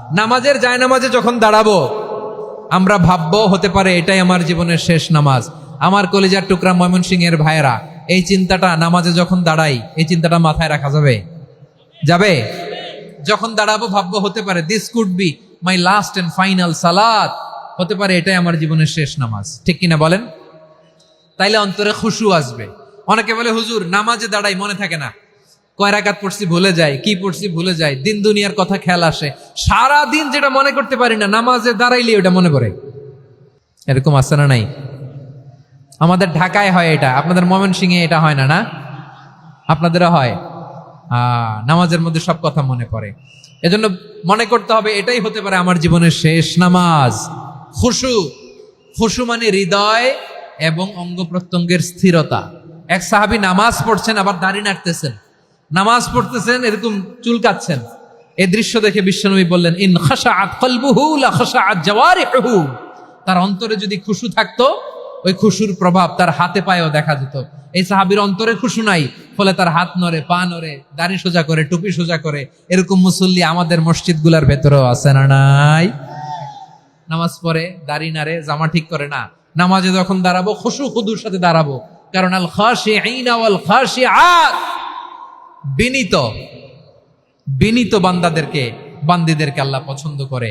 নামাজের যায় নামাজে যখন দাঁড়াবো, আমরা ভাববো হতে পারে এটাই আমার জীবনের শেষ নামাজ। আমার কলিজার টুকরা ময়মনসিং এর ভাইয়েরা, এই চিন্তাটা নামাজে যখন দাঁড়াই, এই চিন্তাটা মাথায় রাখা যাবে? যাবে? যখন দাঁড়াবো, ভাববো হতে পারে this could be my last and final salad হতে পারে এটাই আমার জীবনের শেষ নামাজ। ঠিক কিনা বলেন? তাইলে অন্তরে খুশু আসবে। অনেকে বলে, হুজুর, নামাজে দাঁড়াই মনে থাকে না। কয় রাকাত পড়ছি ভুলে যায় কি পড়ছি ভুলে যায় দিন দুনিয়ার কথা খেয়াল আসে। সারা দিন যেটা মনে করতে পারি না, নামাজে দাঁড়াইলে ওটা মনে পড়ে। এরকম আছে না নাই? আমাদের ঢাকায় হয় এটা, আপনাদের ময়মনসিংহে এটা হয় না না? আপনাদেরও হয়? নামাজের মধ্যে সব কথা মনে পড়ে। এজন্য মনে করতে হবে, এটাই হতে পারে আমার জীবনের শেষ নামাজ। খুশু খুশু মানে হৃদয় এবং অঙ্গ প্রত্যঙ্গের স্থিরতা। এক সাহাবী নামাজ পড়ছেন, আবার দাঁড়িয়ে নাড়তেছেন। নামাজ পড়তেছেন, এরকম চুলকাচ্ছেন এই দৃশ্য দেখে বিশ্বনবী বললেন, ইন খাশাআত কলবুহু লা খাশাআত জাওয়ারিহুহু। তার অন্তরে যদি খুশু থাকতো, ওই খুশুর প্রভাব তার হাতে পায়েও দেখা যেত। এই সাহাবির অন্তরে খুশু নাই, ফলে তার হাত নড়ে, পা নড়ে, দাড়ি সোজা করে, টুপি সোজা করে, এরকম মুসল্লি আমাদের মসজিদগুলার ভেতরেও আছে না নাই? নামাজ পড়ে, দাড়ি নাড়ে, জামা ঠিক করে না। নামাজে যখন দাঁড়াবো, খুশু খুদুর সাথে দাঁড়াবো। কারণ আল খাশিঈনা ওয়াল খাশিআত। বিনীত বিনীত বান্দাদেরকে বান্দিদেরকে আল্লাহ পছন্দ করে।